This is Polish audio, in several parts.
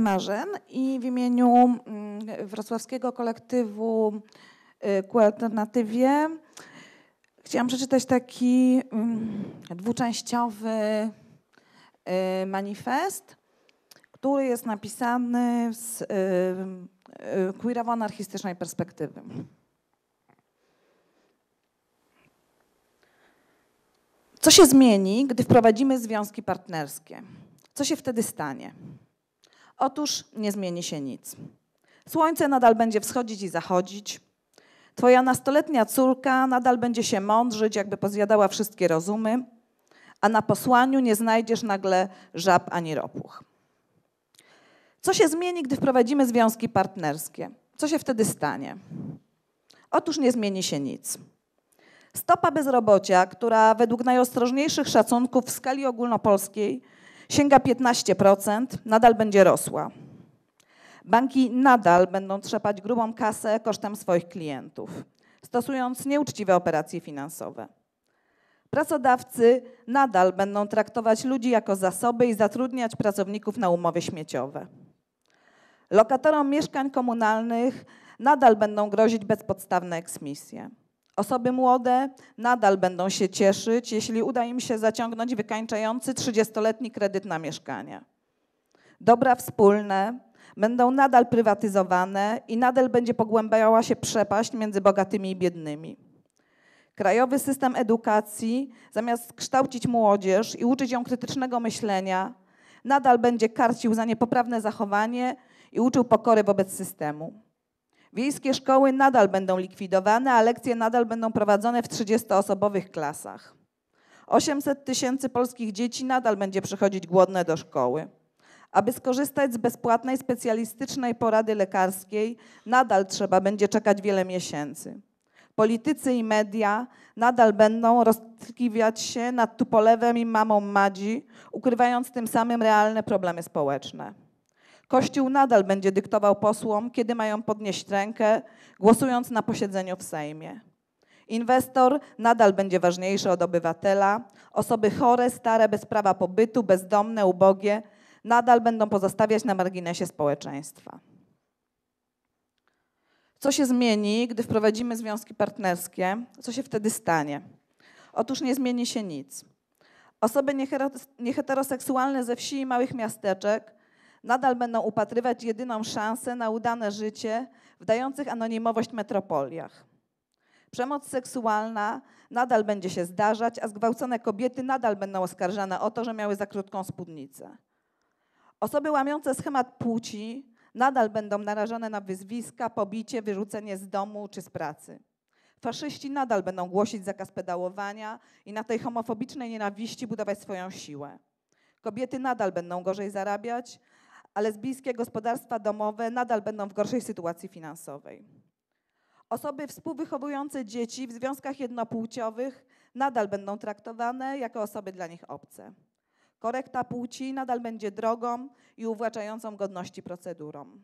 Marzen i w imieniu mm, wrocławskiego kolektywu y, ku alternatywie chciałam przeczytać taki mm, dwuczęściowy y, manifest, który jest napisany z y, queerowo-anarchistycznej perspektywy. Co się zmieni, gdy wprowadzimy związki partnerskie? Co się wtedy stanie? Otóż nie zmieni się nic. Słońce nadal będzie wschodzić i zachodzić. Twoja nastoletnia córka nadal będzie się mądrzyć, jakby pozjadała wszystkie rozumy, a na posłaniu nie znajdziesz nagle żab ani ropuch. Co się zmieni, gdy wprowadzimy związki partnerskie? Co się wtedy stanie? Otóż nie zmieni się nic. Stopa bezrobocia, która według najostrożniejszych szacunków w skali ogólnopolskiej sięga 15%, nadal będzie rosła. Banki nadal będą trzepać grubą kasę kosztem swoich klientów, stosując nieuczciwe operacje finansowe. Pracodawcy nadal będą traktować ludzi jako zasoby i zatrudniać pracowników na umowy śmieciowe. Lokatorom mieszkań komunalnych nadal będą grozić bezpodstawne eksmisje. Osoby młode nadal będą się cieszyć, jeśli uda im się zaciągnąć wykańczający 30-letni kredyt na mieszkanie. Dobra wspólne będą nadal prywatyzowane i nadal będzie pogłębiała się przepaść między bogatymi i biednymi. Krajowy system edukacji, zamiast kształcić młodzież i uczyć ją krytycznego myślenia, nadal będzie karcił za niepoprawne zachowanie i uczył pokory wobec systemu. Wiejskie szkoły nadal będą likwidowane, a lekcje nadal będą prowadzone w 30-osobowych klasach. 800 tysięcy polskich dzieci nadal będzie przychodzić głodne do szkoły. Aby skorzystać z bezpłatnej specjalistycznej porady lekarskiej, nadal trzeba będzie czekać wiele miesięcy. Politycy i media nadal będą roztrykiwać się nad Tupolewem i mamą Madzi, ukrywając tym samym realne problemy społeczne. Kościół nadal będzie dyktował posłom, kiedy mają podnieść rękę, głosując na posiedzeniu w Sejmie. Inwestor nadal będzie ważniejszy od obywatela. Osoby chore, stare, bez prawa pobytu, bezdomne, ubogie nadal będą pozostawiać na marginesie społeczeństwa. Co się zmieni, gdy wprowadzimy związki partnerskie? Co się wtedy stanie? Otóż nie zmieni się nic. Osoby nieheteroseksualne ze wsi i małych miasteczek nadal będą upatrywać jedyną szansę na udane życie w dających anonimowość metropoliach. Przemoc seksualna nadal będzie się zdarzać, a zgwałcone kobiety nadal będą oskarżane o to, że miały za krótką spódnicę. Osoby łamiące schemat płci nadal będą narażone na wyzwiska, pobicie, wyrzucenie z domu czy z pracy. Faszyści nadal będą głosić zakaz pedałowania i na tej homofobicznej nienawiści budować swoją siłę. Kobiety nadal będą gorzej zarabiać, a lesbijskie gospodarstwa domowe nadal będą w gorszej sytuacji finansowej. Osoby współwychowujące dzieci w związkach jednopłciowych nadal będą traktowane jako osoby dla nich obce. Korekta płci nadal będzie drogą i uwłaczającą godności procedurą.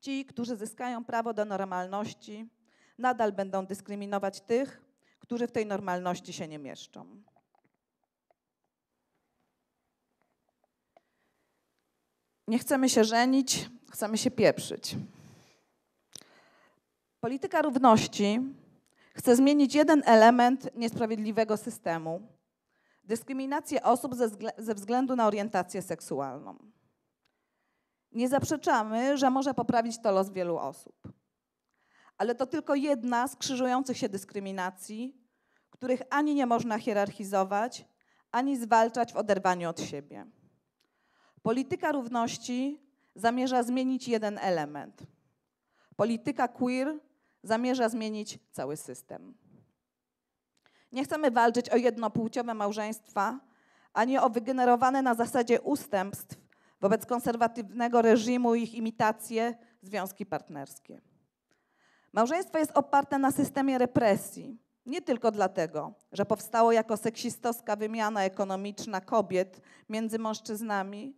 Ci, którzy zyskają prawo do normalności, nadal będą dyskryminować tych, którzy w tej normalności się nie mieszczą. Nie chcemy się żenić, chcemy się pieprzyć. Polityka równości chce zmienić jeden element niesprawiedliwego systemu dyskryminację osób ze, ze względu na orientację seksualną. Nie zaprzeczamy, że może poprawić to los wielu osób. Ale to tylko jedna z krzyżujących się dyskryminacji, których ani nie można hierarchizować, ani zwalczać w oderwaniu od siebie. Polityka równości zamierza zmienić jeden element. Polityka queer zamierza zmienić cały system. Nie chcemy walczyć o jednopłciowe małżeństwa, ani o wygenerowane na zasadzie ustępstw wobec konserwatywnego reżimu ich imitacje związki partnerskie. Małżeństwo jest oparte na systemie represji. Nie tylko dlatego, że powstało jako seksistowska wymiana ekonomiczna kobiet między mężczyznami,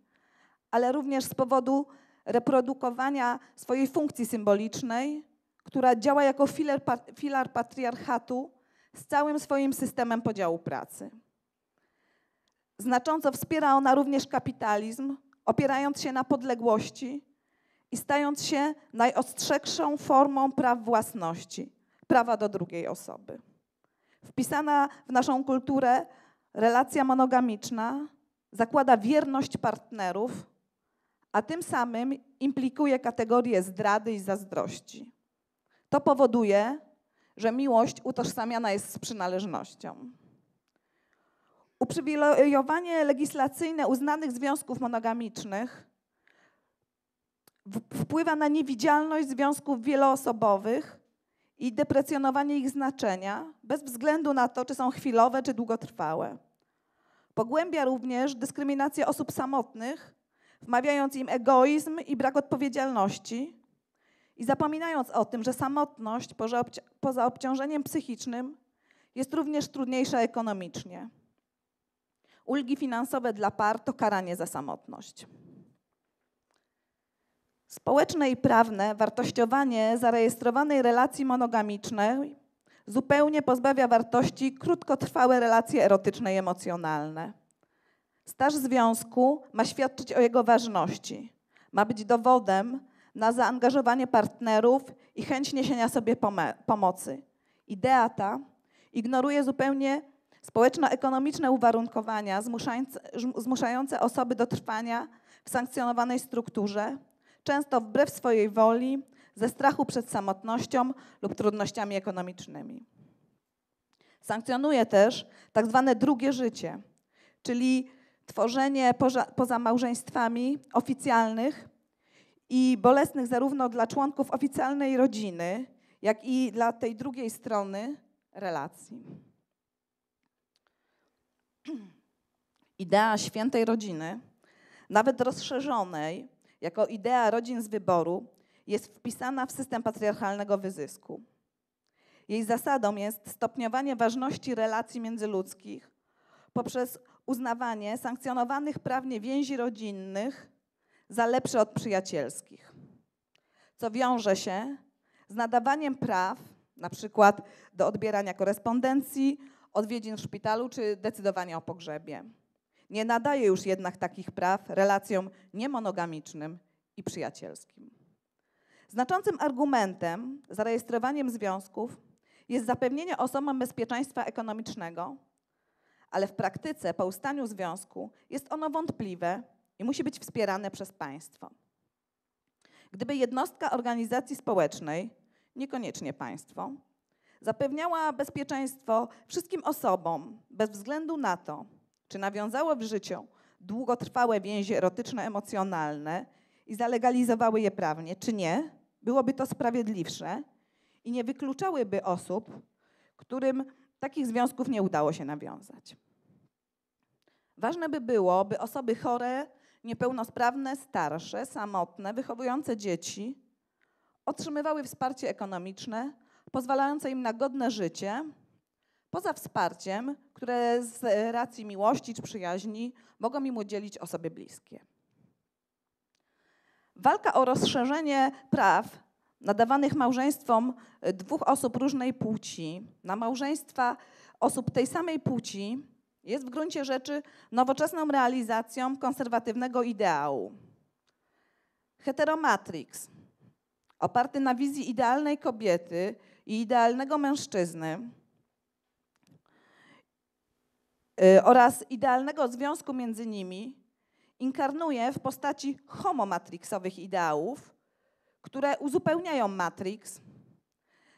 ale również z powodu reprodukowania swojej funkcji symbolicznej, która działa jako filar, filar patriarchatu z całym swoim systemem podziału pracy. Znacząco wspiera ona również kapitalizm, opierając się na podległości i stając się najostrzejszą formą praw własności, prawa do drugiej osoby. Wpisana w naszą kulturę relacja monogamiczna zakłada wierność partnerów, a tym samym implikuje kategorię zdrady i zazdrości. To powoduje, że miłość utożsamiana jest z przynależnością. Uprzywilejowanie legislacyjne uznanych związków monogamicznych wpływa na niewidzialność związków wieloosobowych i deprecjonowanie ich znaczenia, bez względu na to, czy są chwilowe, czy długotrwałe. Pogłębia również dyskryminację osób samotnych, wmawiając im egoizm i brak odpowiedzialności i zapominając o tym, że samotność poza obciążeniem psychicznym jest również trudniejsza ekonomicznie. Ulgi finansowe dla par to karanie za samotność. Społeczne i prawne wartościowanie zarejestrowanej relacji monogamicznej zupełnie pozbawia wartości krótkotrwałe relacje erotyczne i emocjonalne. Staż związku ma świadczyć o jego ważności. Ma być dowodem na zaangażowanie partnerów i chęć niesienia sobie pomocy. Idea ta ignoruje zupełnie społeczno-ekonomiczne uwarunkowania zmuszające osoby do trwania w sankcjonowanej strukturze, często wbrew swojej woli, ze strachu przed samotnością lub trudnościami ekonomicznymi. Sankcjonuje też tak zwane drugie życie, czyli tworzenie poza, poza małżeństwami oficjalnych i bolesnych zarówno dla członków oficjalnej rodziny, jak i dla tej drugiej strony relacji. Idea świętej rodziny, nawet rozszerzonej jako idea rodzin z wyboru, jest wpisana w system patriarchalnego wyzysku. Jej zasadą jest stopniowanie ważności relacji międzyludzkich poprzez uznawanie sankcjonowanych prawnie więzi rodzinnych za lepsze od przyjacielskich, co wiąże się z nadawaniem praw, na przykład do odbierania korespondencji, odwiedzin w szpitalu czy decydowania o pogrzebie. Nie nadaje już jednak takich praw relacjom niemonogamicznym i przyjacielskim. Znaczącym argumentem zarejestrowaniem związków jest zapewnienie osobom bezpieczeństwa ekonomicznego, ale w praktyce po ustaniu związku jest ono wątpliwe i musi być wspierane przez państwo. Gdyby jednostka organizacji społecznej, niekoniecznie państwo, zapewniała bezpieczeństwo wszystkim osobom bez względu na to, czy nawiązało w życiu długotrwałe więzi erotyczno-emocjonalne i zalegalizowały je prawnie, czy nie, byłoby to sprawiedliwsze i nie wykluczałyby osób, którym takich związków nie udało się nawiązać. Ważne by było, by osoby chore, niepełnosprawne, starsze, samotne, wychowujące dzieci otrzymywały wsparcie ekonomiczne pozwalające im na godne życie, poza wsparciem, które z racji miłości czy przyjaźni mogą im udzielić osoby bliskie. Walka o rozszerzenie praw nadawanych małżeństwom dwóch osób różnej płci na małżeństwa osób tej samej płci jest w gruncie rzeczy nowoczesną realizacją konserwatywnego ideału. Heteromatrix, oparty na wizji idealnej kobiety i idealnego mężczyzny y, oraz idealnego związku między nimi, inkarnuje w postaci homomatrixowych ideałów, które uzupełniają matrix,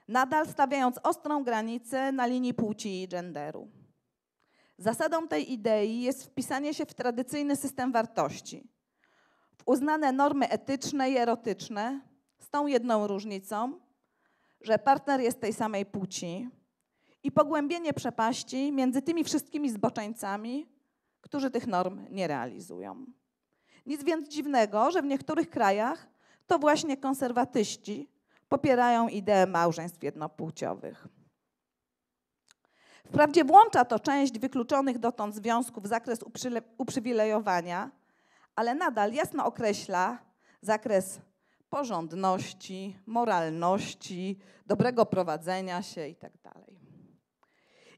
nadal stawiając ostrą granicę na linii płci i genderu. Zasadą tej idei jest wpisanie się w tradycyjny system wartości, w uznane normy etyczne i erotyczne, z tą jedną różnicą, że partner jest tej samej płci i pogłębienie przepaści między tymi wszystkimi zboczeńcami, którzy tych norm nie realizują. Nic więc dziwnego, że w niektórych krajach to właśnie konserwatyści popierają ideę małżeństw jednopłciowych. Wprawdzie włącza to część wykluczonych dotąd związków w zakres uprzywilejowania, ale nadal jasno określa zakres porządności, moralności, dobrego prowadzenia się itd. Tak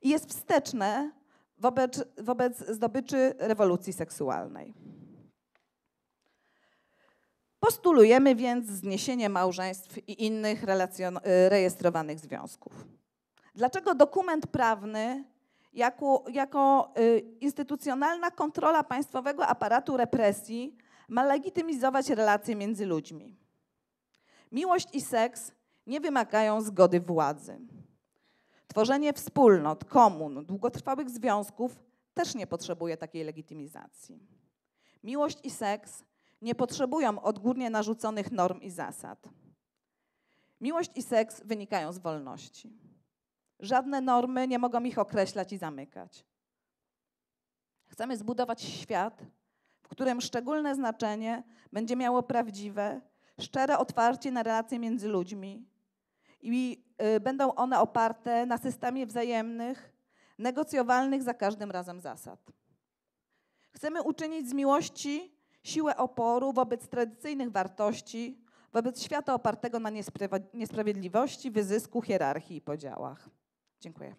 I jest wsteczne wobec, wobec zdobyczy rewolucji seksualnej. Postulujemy więc zniesienie małżeństw i innych y, rejestrowanych związków. Dlaczego dokument prawny jako, jako y, instytucjonalna kontrola państwowego aparatu represji ma legitymizować relacje między ludźmi? Miłość i seks nie wymagają zgody władzy. Tworzenie wspólnot, komun, długotrwałych związków też nie potrzebuje takiej legitymizacji. Miłość i seks nie potrzebują odgórnie narzuconych norm i zasad. Miłość i seks wynikają z wolności. Żadne normy nie mogą ich określać i zamykać. Chcemy zbudować świat, w którym szczególne znaczenie będzie miało prawdziwe, szczere otwarcie na relacje między ludźmi i y, będą one oparte na systemie wzajemnych, negocjowalnych za każdym razem zasad. Chcemy uczynić z miłości siłę oporu wobec tradycyjnych wartości, wobec świata opartego na niesprawiedliwości, wyzysku, hierarchii i podziałach. Dziękuję.